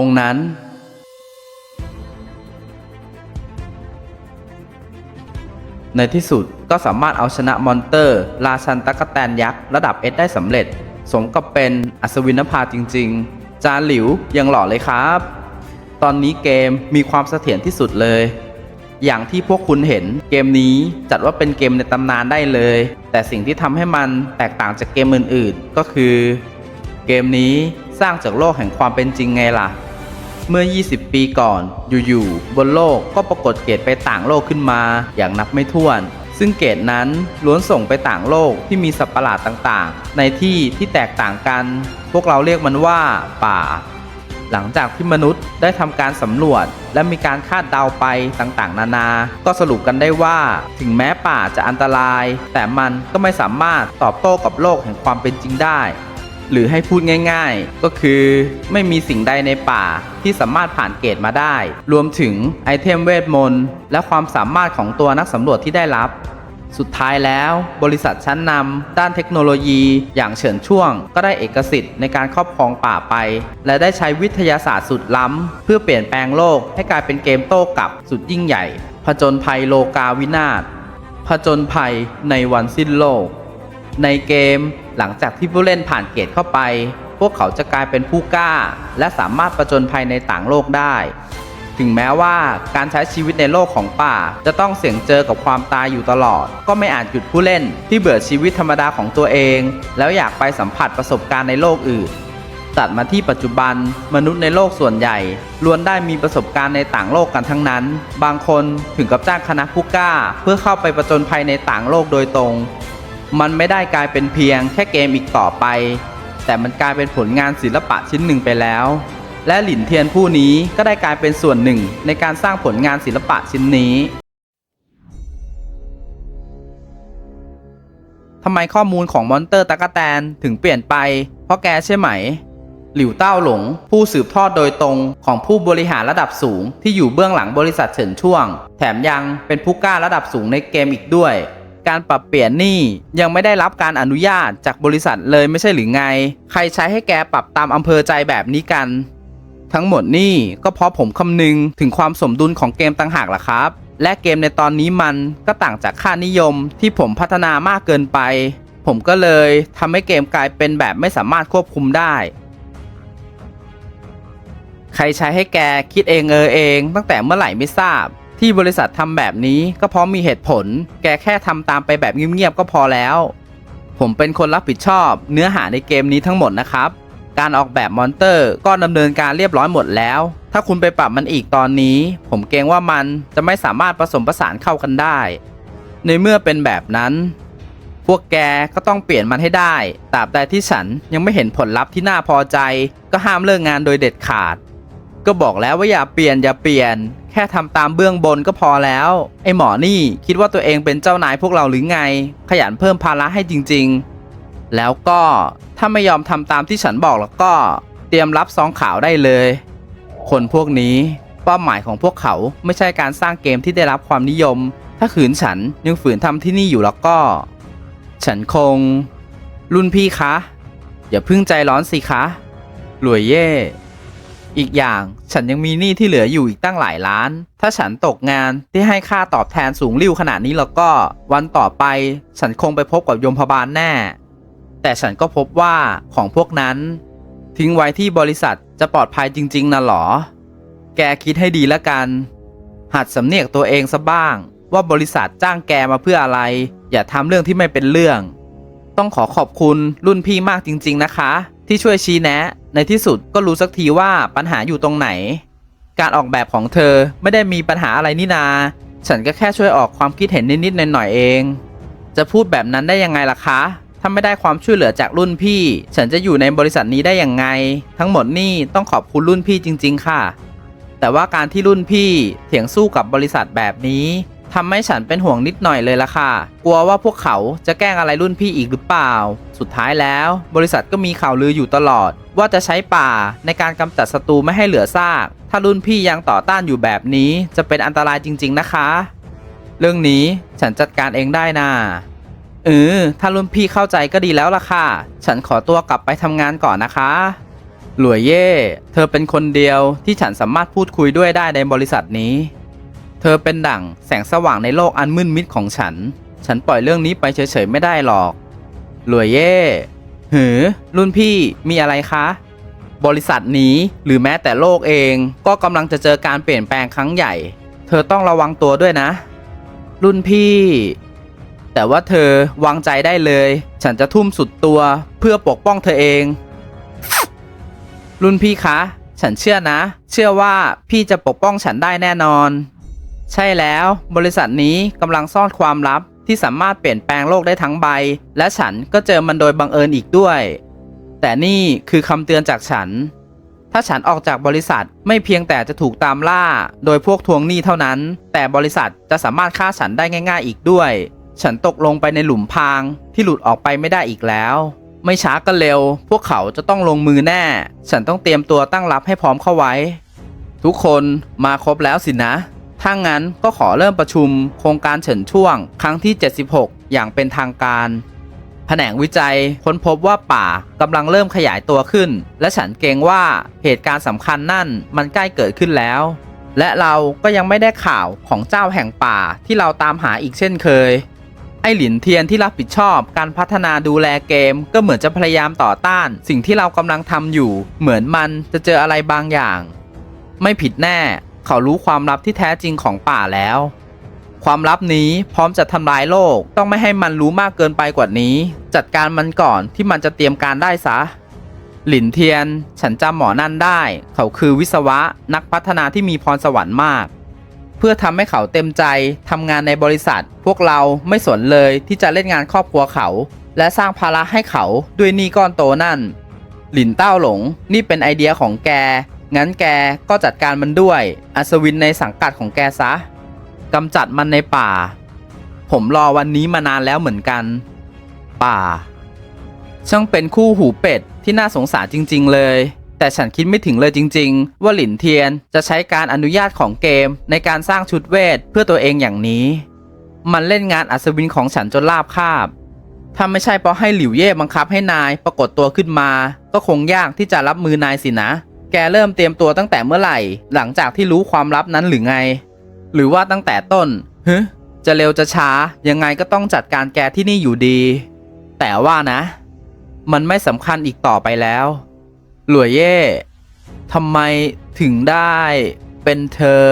ตรงนั้น ในที่สุดก็สามารถเอาชนะมอนเตอร์ ราชันตะกะแตนยักษ์ระดับเอสได้สำเร็จ สมกับเป็นอัศวินภาจริง ๆ จานหลิวยังหล่อเลยครับ ตอนนี้เกมมีความเสถียรที่สุดเลยอย่างที่พวกคุณเห็นเกมนี้จัดว่าเป็นเกมในตำนานได้เลย แต่สิ่งที่ทำให้มันแตกต่างจากเกมอื่นๆ ก็คือ เกมนี้สร้างจากโลกแห่งความเป็นจริงไงล่ะ เมื่อ 20 ปีก่อน อยู่ๆ บนโลกก็ปรากฏเกตไปต่างโลกขึ้นมาอย่างนับไม่ถ้วน ซึ่งเกตนั้นล้วนส่งไปต่างโลกที่มีสัตว์ประหลาดต่างๆ ในที่ที่แตกต่างกัน พวกเราเรียกมันว่าป่า หลังจากที่มนุษย์ได้ทำการสำรวจ และมีการคาดเดาไปต่างๆ นานา ก็สรุปกันได้ว่า ถึงแม้ป่าจะอันตราย แต่มันก็ไม่สามารถตอบโต้กับโลกแห่งความเป็นจริงได้ หรือให้พูดง่ายๆ ก็คือไม่มีสิ่งใดในป่าที่สามารถผ่านเกตมาได้ รวมถึงไอเทมเวทมนต์และความสามารถของตัวนักสำรวจที่ได้รับ สุดท้ายแล้วบริษัทชั้นนำด้านเทคโนโลยีอย่างเฉินช่วง ก็ได้เอกสิทธิ์ในการครอบครองป่าไป และได้ใช้วิทยาศาสตร์สุดล้ำ เพื่อเปลี่ยนแปลงโลกให้กลายเป็นเกมโต้กลับสุดยิ่งใหญ่ ผจญภัยโลกาวินาศผจญภัยในวันสิ้นโลก ในเกมหลังจากที่ผู้เล่นผ่านเกตเข้าไป พวกเขาจะกลายเป็นผู้กล้า และสามารถประจนภัยในต่างโลกได้ ถึงแม้ว่าการใช้ชีวิตในโลกของป่า จะต้องเสี่ยงเจอกับความตายอยู่ตลอด ก็ไม่อาจหยุดผู้เล่นที่เบื่อชีวิตธรรมดาของตัวเอง แล้วอยากไปสัมผัสประสบการณ์ในโลกอื่นตัดมาที่ปัจจุบันมนุษย์ในโลกส่วนใหญ่ล้วนได้มีประสบการณ์ในต่างโลกกันทั้งนั้น บางคนถึงกับจ้างคณะผู้กล้า เพื่อเข้าไปประจนภัยในต่างโลกโดยตรง มันไม่ได้กลายเป็นเพียงแค่เกมอีกต่อไป แต่มันกลายเป็นผลงานศิลปะชิ้นหนึ่งไปแล้ว และหลินเทียนผู้นี้ก็ได้กลายเป็นส่วนหนึ่งในการสร้างผลงานศิลปะชิ้นนี้ทำไมข้อมูลของมอนเตอร์ตะกะแตนถึงเปลี่ยนไป เพราะแกใช่ไหม หลิวเต้าหลง ผู้สืบทอดโดยตรงของผู้บริหารระดับสูงที่อยู่เบื้องหลังบริษัทเฉินช่วง แถมยังเป็นผู้กล้าระดับสูงในเกมอีกด้วย การปรับเปลี่ยนนี่ยังไม่ได้รับการอนุญาตจากบริษัทเลยไม่ใช่หรือไง ใครใช้ให้แกปรับตามอำเภอใจแบบนี้กัน ทั้งหมดนี่ก็เพราะผมคำนึงถึงความสมดุลของเกมต่างหากล่ะครับ และเกมในตอนนี้มันก็ต่างจากค่านิยมที่ผมพัฒนามากเกินไป ผมก็เลยทำให้เกมกลายเป็นแบบไม่สามารถควบคุมได้ใครใช้ให้แกคิดเองเออเอง ตั้งแต่เมื่อไหร่ไม่ทราบ ที่บริษัททำแบบนี้ก็เพราะมีเหตุผล แกแค่ทำตามไปแบบเงียบๆก็พอแล้ว ผมเป็นคนรับผิดชอบ เนื้อหาในเกมนี้ทั้งหมดนะครับ การออกแบบมอนเตอร์ก็ดำเนินการเรียบร้อยหมดแล้ว ถ้าคุณไปปรับมันอีกตอนนี้ ผมเกรงว่ามันจะไม่สามารถผสมผสานเข้ากันได้ ในเมื่อเป็นแบบนั้น พวกแกก็ต้องเปลี่ยนมันให้ได้ตราบใดที่ฉันยังไม่เห็นผลลัพธ์ที่น่าพอใจ ก็ห้ามเลิกงานโดยเด็ดขาด ก็บอกแล้วว่าอย่าเปลี่ยนอย่าเปลี่ยน แค่ทำตามเบื้องบนก็พอแล้ว ไอ้หมอนี่คิดว่าตัวเองเป็นเจ้านายพวกเราหรือไง ขยันเพิ่มภาระให้จริง ๆ แล้วก็ถ้าไม่ยอมทำตามที่ฉันบอกแล้วก็เตรียมรับซองขาวได้เลย คนพวกนี้เป้าหมายของพวกเขาไม่ใช่การสร้างเกมที่ได้รับความนิยม ถ้าขืนฉันยังฝืนทำที่นี่อยู่แล้วก็ ฉันคง รุ่นพี่คะ อย่าพึ่งใจร้อนสิคะหลวยเย่ อีกอย่างฉันยังมีหนี้ที่เหลืออยู่อีกตั้งหลายล้าน ถ้าฉันตกงานที่ให้ค่าตอบแทนสูงริ่วขนาดนี้แล้วก็ วันต่อไปฉันคงไปพบกับยมพบาลแน่ แต่ฉันก็พบว่าของพวกนั้น ทิ้งไว้ที่บริษัทจะปลอดภัยจริง ๆนะหรอ แกคิดให้ดีแล้วกัน หัดสำเนียกตัวเองซะบ้าง ว่าบริษัทจ้างแกมาเพื่ออะไร อย่าทำเรื่องที่ไม่เป็นเรื่อง ต้องขอขอบคุณรุ่นพี่มากจริง ๆ นะคะ ที่ช่วยชี้แนะ ในที่สุดก็รู้สักทีว่าปัญหาอยู่ตรงไหน การออกแบบของเธอไม่ได้มีปัญหาอะไรนี่นา ฉันก็แค่ช่วยออกความคิดเห็นนิดๆหน่อยๆเอง จะพูดแบบนั้นได้ยังไงล่ะคะถ้าไม่ได้ความช่วยเหลือจากรุ่นพี่ ฉันจะอยู่ในบริษัทนี้ได้อย่างไง ทั้งหมดนี่ต้องขอบคุณรุ่นพี่จริง ๆ ค่ะ แต่ว่าการที่รุ่นพี่เถียงสู้กับบริษัทแบบนี้ ทำให้ฉันเป็นห่วงนิดหน่อยเลยล่ะค่ะ กลัวว่าพวกเขาจะแกล้งอะไรรุ่นพี่อีกหรือเปล่า สุดท้ายแล้ว บริษัทก็มีข่าวลืออยู่ตลอด ว่าจะใช้ป่าในการกำจัดศัตรูไม่ให้เหลือซาก ถ้ารุ่นพี่ยังต่อต้านอยู่แบบนี้ จะเป็นอันตรายจริง ๆนะคะ เรื่องนี้ฉันจัดการเองได้น่ะเออถ้ารุ่นพี่เข้าใจก็ดีแล้วล่ะค่ะ ฉันขอตัวกลับไปทำงานก่อนนะคะหลวยเย่ เธอเป็นคนเดียวที่ฉันสามารถพูดคุยด้วยได้ในบริษัทนี้ เธอเป็นดั่งแสงสว่างในโลกอันมืดมิดของฉัน ฉันปล่อยเรื่องนี้ไปเฉยๆไม่ได้หรอกหลวยเย่หือ รุ่นพี่มีอะไรคะ บริษัทนี้หรือแม้แต่โลกเองก็กำลังจะเจอการเปลี่ยนแปลงครั้งใหญ่ เธอต้องระวังตัวด้วยนะ รุ่นพี่ แต่ว่าเธอวางใจได้เลย ฉันจะทุ่มสุดตัวเพื่อปกป้องเธอเอง รุ่นพี่คะ ฉันเชื่อนะ เชื่อว่าพี่จะปกป้องฉันได้แน่นอน ใช่แล้ว บริษัทนี้กำลังซ่อนความลับที่สามารถเปลี่ยนแปลงโลกได้ทั้งใบ และฉันก็เจอมันโดยบังเอิญอีกด้วย แต่นี่คือคำเตือนจากฉัน ถ้าฉันออกจากบริษัทไม่เพียงแต่จะถูกตามล่า โดยพวกทวงหนี้เท่านั้น แต่บริษัทจะสามารถฆ่าฉันได้ง่าย ๆ อีกด้วย ฉันตกลงไปในหลุมพรางที่หลุดออกไปไม่ได้อีกแล้ว ไม่ช้าก็เร็ว พวกเขาจะต้องลงมือแน่ ฉันต้องเตรียมตัวตั้งรับให้พร้อมเข้าไว้ ทุกคนมาครบแล้วสินะ ถ้างั้นก็ขอเริ่มประชุมโครงการเฉินช่วง ครั้งที่ 76 อย่างเป็นทางการ แผนงวิจัยค้นพบว่าป่ากำลังเริ่มขยายตัวขึ้น และฉันเกรงว่าเหตุการณ์สำคัญนั่นมันใกล้เกิดขึ้นแล้ว และเราก็ยังไม่ได้ข่าวของเจ้าแห่งป่าที่เราตามหาอีกเช่นเคย ไอหลินเทียนที่รับผิดชอบการพัฒนาดูแลเกม ก็เหมือนจะพยายามต่อต้าน สิ่งที่เรากำลังทำอยู่ เหมือนมันจะเจออะไรบางอย่าง ไม่ผิดแน่ เขารู้ความลับที่แท้จริงของป่าแล้ว ความลับนี้พร้อมจะทำลายโลกต้องไม่ให้มันรู้มากเกินไปกว่านี้ จัดการมันก่อนที่มันจะเตรียมการได้ซะ หลินเทียน ฉันจำหมอนั่นได้ เขาคือวิศวะนักพัฒนาที่มีพรสวรรค์มาก เพื่อทำให้เขาเต็มใจทำงานในบริษัท พวกเราไม่สนเลยที่จะเล่นงานครอบครัวเขา และสร้างภาระให้เขาด้วยหนี้ก้อนโตนั่น หลินเต้าหลง นี่เป็นไอเดียของแก งั้นแกก็จัดการมันด้วย อัศวินในสังกัดของแกซะกำจัดมันในป่า ผมรอวันนี้มานานแล้วเหมือนกัน ป่า ช่างเป็นคู่หูเป็ดที่น่าสงสารจริง ๆ เลย แต่ฉันคิดไม่ถึงเลยจริง ๆ ว่าหลินเทียนจะใช้การอนุญาตของเกม ในการสร้างชุดเวทเพื่อตัวเองอย่างนี้ มันเล่นงานอัศวินของฉันจนลาบคาบถ้าไม่ใช่เพราะให้หลิวเย่บังคับให้นายปรากฏตัวขึ้นมา ก็คงยากที่จะรับมือนายสินะ แกเริ่มเตรียมตัวตั้งแต่เมื่อไหร่ หลังจากที่รู้ความลับนั้นหรือไง หรือว่าตั้งแต่ต้นฮึจะเร็วจะช้ายังไงก็ต้องจัดการแกที่นี่อยู่ดี แต่ว่านะ มันไม่สำคัญอีกต่อไปแล้ว หลวยเย่ทำไมถึงได้เป็นเธอ